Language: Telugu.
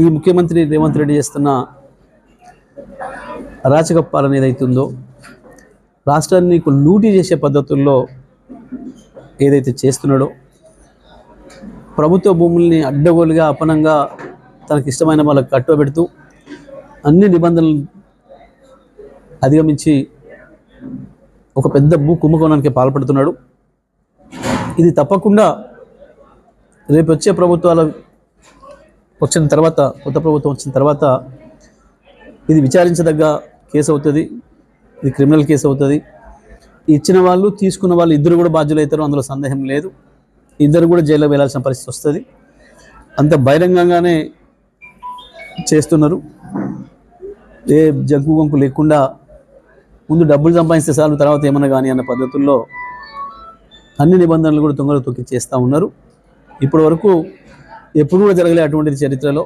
ఈ ముఖ్యమంత్రి రేవంత్ రెడ్డి చేస్తున్న అరాచక ఏదైతుందో రాష్ట్రాన్ని లూటీ చేసే పద్ధతుల్లో ఏదైతే చేస్తున్నాడో ప్రభుత్వ భూముల్ని అడ్డగోలుగా అపనంగా తనకి ఇష్టమైన వాళ్ళకి కట్టుబెడుతూ అన్ని నిబంధనలు అధిగమించి ఒక పెద్ద భూ కుంభకోణానికి పాల్పడుతున్నాడు. ఇది తప్పకుండా రేపు వచ్చే ప్రభుత్వాల వచ్చిన తర్వాత కొత్త ప్రభుత్వం వచ్చిన తర్వాత ఇది విచారించదగ్గ కేసు అవుతుంది. ఇది క్రిమినల్ కేసు అవుతుంది. ఇచ్చిన వాళ్ళు తీసుకున్న వాళ్ళు ఇద్దరు కూడా బాధ్యులు అవుతారు అందులో సందేహం లేదు. ఇద్దరు కూడా జైల్లో వెళ్ళాల్సిన పరిస్థితి వస్తుంది. అంత బహిరంగంగానే చేస్తున్నారు. ఏ జంకు వంకు లేకుండా ముందు డబ్బులు సంపాదిస్తే చాలు తర్వాత ఏమన్నా కానీ అన్న పద్ధతుల్లో అన్ని నిబంధనలు కూడా తొంగలు తొక్కి చేస్తూ ఉన్నారు. ఇప్పటి వరకు ఎప్పుడు కూడా జరగలే అటువంటి చరిత్రలో.